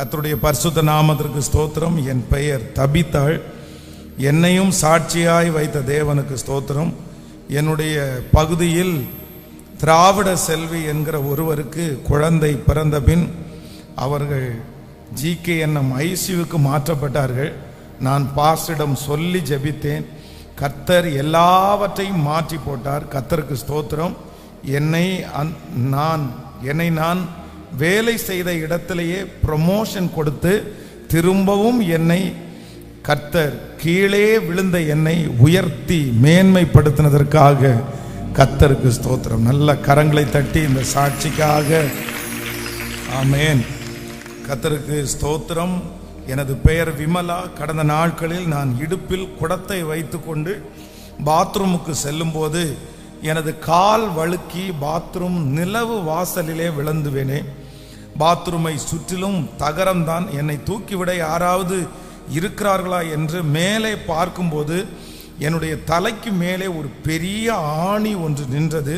கத்தருடைய பரிசுத்த நாமத்திற்கு ஸ்தோத்திரம். என் பெயர் தபித்தாள். என்னையும் சாட்சியாய் வைத்த தேவனுக்கு ஸ்தோத்திரம். என்னுடைய பகுதியில் திராவிட செல்வி என்கிற ஒருவருக்கு குழந்தை பிறந்த பின் அவர்கள் ஜிகே எண்ணம் ஐசியுக்கு மாற்றப்பட்டார்கள். நான் பாஸ்டிடம் சொல்லி ஜபித்தேன். கத்தர் எல்லாவற்றையும் மாற்றி போட்டார். கர்த்தருக்கு ஸ்தோத்திரம். என்னை அந்- நான் என்னை நான் வேலை செய்த இடத்திலேயே ப்ரமோஷன் கொடுத்து திரும்பவும் என்னை கர்த்தர் கீழே விழுந்த என்னை உயர்த்தி மேன்மைப்படுத்தினதற்காக கத்தருக்கு ஸ்தோத்திரம். நல்ல கரங்களை தட்டி இந்த சாட்சிக்காக. ஆமேன். கத்தருக்கு ஸ்தோத்திரம். எனது பெயர் விமலா. கடந்த நாட்களில் நான் இடுப்பில் குடத்தை வைத்துக்கொண்டு பாத்ரூமுக்கு செல்லும்போது எனது கால் வழுக்கி பாத்ரூம் நிலவு வாசலிலே விழுந்துவேனே பாத்ரூமை சுற்றிலும் தகரம்தான் என்னை தூக்கிவிட யாராவது இருக்கிறார்களா என்று மேலே பார்க்கும்போது என்னுடைய தலைக்கு மேலே ஒரு பெரிய ஆணி ஒன்று நின்றது.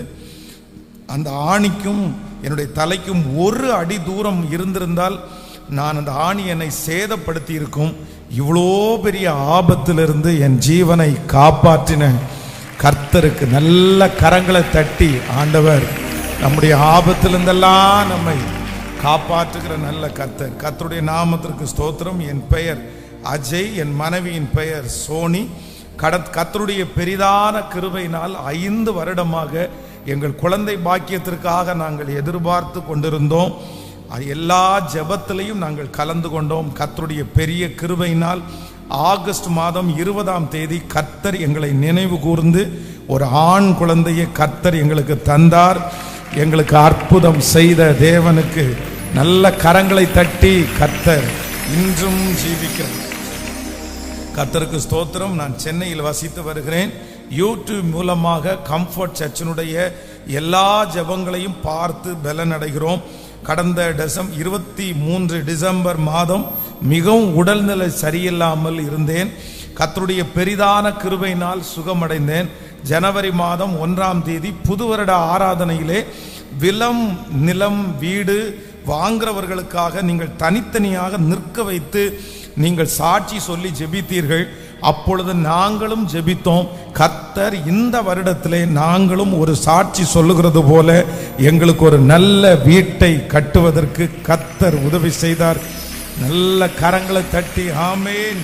அந்த ஆணிக்கும் என்னுடைய தலைக்கும் ஒரு அடி தூரம் இருந்திருந்தால் நான் அந்த ஆணி என்னை சேதப்படுத்தி இருக்கும் இவ்வளோ பெரிய ஆபத்திலிருந்து என் ஜீவனை காப்பாற்றின கர்த்தருக்கு நல்ல கரங்களை தட்டி ஆண்டவர் நம்முடைய ஆபத்திலிருந்தெல்லாம் நம்மை காப்பாற்றுகிற நல்ல கர்த்தர். கர்த்தருடைய நாமத்திற்கு ஸ்தோத்திரம். என் பெயர் அஜய் என் மனைவியின் பெயர் சோனி. கட கத்தருடைய பெரிதான கிருபையினால் ஐந்து வருடமாக எங்கள் குழந்தை பாக்கியத்திற்காக நாங்கள் எதிர்பார்த்து கொண்டிருந்தோம். அது எல்லா ஜபத்திலையும் நாங்கள் கலந்து கொண்டோம். கத்தருடைய பெரிய கிருபையினால் ஆகஸ்ட் மாதம் இருபதாம் தேதி கர்த்தர் எங்களை நினைவு கூர்ந்து ஒரு ஆண் குழந்தையை கர்த்தர் எங்களுக்கு தந்தார். எங்களுக்கு அற்புதம் செய்த தேவனுக்கு நல்ல கரங்களை தட்டி கத்தர் இன்றும் ஜீவிக்கிறார் கர்த்தருக்கு ஸ்தோத்திரம். நான் சென்னையில் வசித்து வருகிறேன். யூடியூப் மூலமாக கம்ஃபர்ட் சர்ச்சினுடைய எல்லா ஜெபங்களையும் பார்த்து பலனடைகிறோம். கடந்த டெசம் இருபத்தி மூன்று டிசம்பர் மாதம் மிகவும் உடல்நிலை சரியில்லாமல் இருந்தேன். கத்தருடைய பெரிதான கிருபையினால் சுகமடைந்தேன். ஜனவரி மாதம் ஒன்றாம் தேதி புது வருட ஆராதனையிலே விலம் நிலம் வீடு வாங்குறவர்களுக்காக நீங்கள் தனித்தனியாக நிற்க வைத்து நீங்கள் சாட்சி சொல்லி ஜெபித்தீர்கள். அப்பொழுது நாங்களும் ஜெபித்தோம். கத்தர் இந்த வருடத்திலே நாங்களும் ஒரு சாட்சி சொல்லுகிறது போல எங்களுக்கு ஒரு நல்ல வீட்டை கட்டுவதற்கு கத்தர் உதவி செய்தார். நல்ல கரங்களை தட்டி ஆமேன்.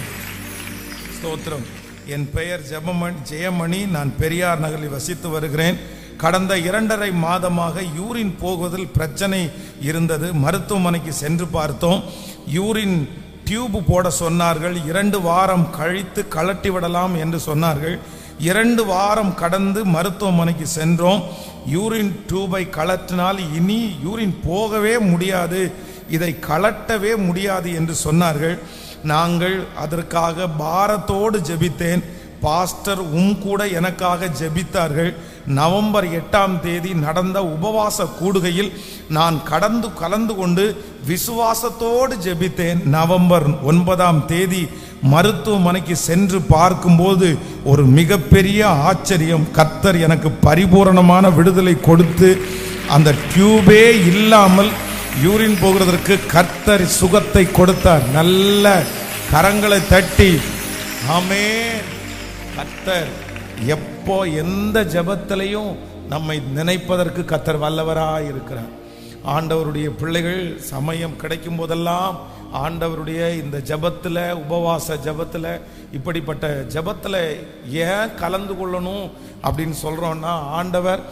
ஸ்தோத்திரம். என் பெயர் ஜெபமணி ஜெயமணி. நான் பெரியார் நகரில் வசித்து வருகிறேன். கடந்த இரண்டரை மாதமாக யூரின் போகுவதில் பிரச்சனை இருந்தது. மருத்துவமனைக்கு சென்று பார்த்தோம். யூரின் டியூப் போட சொன்னார்கள். இரண்டு வாரம் கழித்து கழட்டி விடலாம் என்று சொன்னார்கள். இரண்டு வாரம் கடந்து மருத்துவமனைக்கு சென்றோம். யூரின் டியூபை கழற்றினால் இனி யூரின் போகவே முடியாது. இதை கழட்டவே முடியாது என்று சொன்னார்கள். நாங்கள் அதற்காக பாரத்தோடு ஜெபித்தேன். பாஸ்டர் உம் கூட எனக்காக ஜெபித்தார்கள். நவம்பர் எட்டாம் தேதி நடந்த உபவாச கூடுகையில் நான் கடந்து கலந்து கொண்டு விசுவாசத்தோடு ஜெபித்தேன். நவம்பர் ஒன்பதாம் தேதி மருத்துவமனைக்கு சென்று பார்க்கும்போது ஒரு மிகப்பெரிய ஆச்சரியம். கர்த்தர் எனக்கு பரிபூரணமான விடுதலை கொடுத்து அந்த டியூபே இல்லாமல் யூரின் போகிறதற்கு கர்த்தர் சுகத்தை கொடுத்தார். நல்ல கரங்களை தட்டி ஆமே கத்தர் எப்போ எந்த ஜபத்திலையும் நம்மை நினைப்பதற்கு கத்தர் வல்லவராக இருக்கிறார். ஆண்டவருடைய பிள்ளைகள் சமயம் கிடைக்கும் போதெல்லாம் ஆண்டவருடைய இந்த ஜெபத்தில் உபவாச ஜெபத்தில் இப்படிப்பட்ட ஜெபத்தில் ஏன் கலந்து கொள்ளணும் அப்படின்னு சொல்கிறோன்னா ஆண்டவர்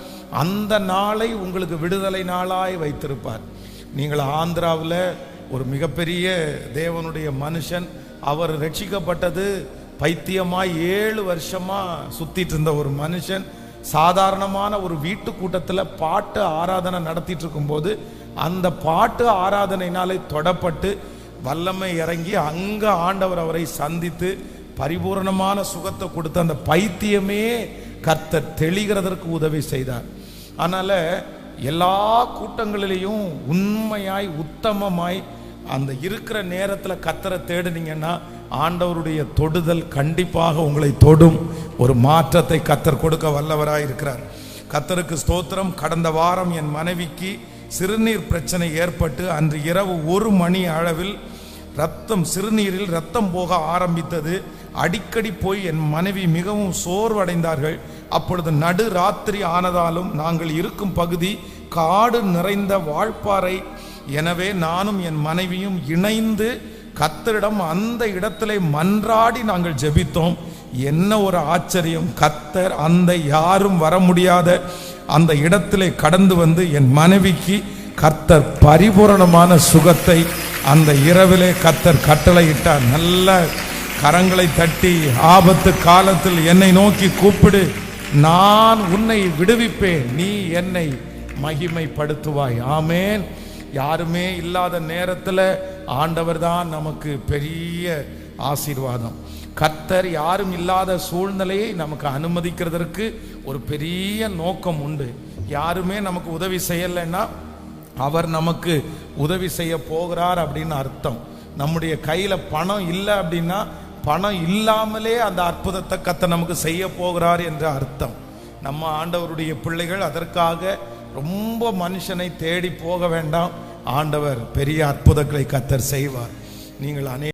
அந்த நாளை உங்களுக்கு விடுதலை நாளாய் வைத்திருப்பார். நீங்கள் ஆந்திராவில் ஒரு மிகப்பெரிய தேவனுடைய மனுஷன் அவர் ரட்சிக்கப்பட்டது பைத்தியமாக ஏழு வருஷமாக சுற்றிட்டு இருந்த ஒரு மனுஷன் சாதாரணமான ஒரு வீட்டு கூட்டத்தில் பாட்டு ஆராதனை நடத்திட்டு இருக்கும்போது அந்த பாட்டு ஆராதனைனாலே தொடப்பட்டு வல்லமை இறங்கி அங்கே ஆண்டவர் அவரை சந்தித்து பரிபூரணமான சுகத்தை கொடுத்து அந்த பைத்தியமே கர்த்தர் தெளிகிறதற்கு உதவி செய்தார். அதனால் எல்லா கூட்டங்களிலையும் உண்மையாய் உத்தமமாய் அந்த இருக்கிற நேரத்தில் கத்தரை தேடுனீங்கன்னா ஆண்டவருடைய தொடுதல் கண்டிப்பாக உங்களை தொடும். ஒரு மாற்றத்தை கத்தர் கொடுக்க வல்லவராக இருக்கிறார். கத்தருக்கு ஸ்தோத்திரம். கடந்த வாரம் என் மனைவிக்கு சிறுநீர் பிரச்சனை ஏற்பட்டு அன்று இரவு ஒரு மணி அளவில் ரத்தம் சிறுநீரில் ரத்தம் போக ஆரம்பித்தது. அடிக்கடி போய் என் மனைவி மிகவும் சோர்வடைந்தார்கள். அப்பொழுது நடு ராத்திரி ஆனதாலும் நாங்கள் இருக்கும் பகுதி காடு நிறைந்த வாழ்ப்பாறை எனவே நானும் என் மனைவியும் இணைந்து கத்தரிடம் அந்த இடத்திலே மன்றாடி நாங்கள் ஜெபித்தோம். என்ன ஒரு ஆச்சரியம். கத்தர் அந்த யாரும் வர முடியாத அந்த இடத்திலே கடந்து வந்து என் மனைவிக்கு கர்த்தர் பரிபூரணமான சுகத்தை அந்த இரவிலே கர்த்தர் கட்டளையிட்டார். நல்ல கரங்களை தட்டி ஆபத்து காலத்தில் என்னை நோக்கி கூப்பிடு. நான் உன்னை விடுவிப்பேன். நீ என்னை மகிமைப்படுத்துவாய். ஆமேன். யாருமே இல்லாத நேரத்தில் ஆண்டவர் தான் நமக்கு பெரிய ஆசீர்வாதம். கர்த்தர் யாரும் இல்லாத சூழ்நிலையை நமக்கு அனுமதிக்கிறதற்கு ஒரு பெரிய நோக்கம் உண்டு. யாருமே நமக்கு உதவி செய்யலைன்னா அவர் நமக்கு உதவி செய்ய போகிறார் அப்படின்னு அர்த்தம். நம்முடைய கையில் பணம் இல்லை அப்படின்னா பணம் இல்லாமலே அந்த அற்புதத்தை கத்த நமக்கு செய்ய போகிறார் என்ற அர்த்தம். நம்ம ஆண்டவருடைய பிள்ளைகள் அதற்காக ரொம்ப மனுஷனை தேடி போக வேண்டாம். ஆண்டவர் பெரிய அற்புதங்களை கத்தர் செய்வார். நீங்கள் அநே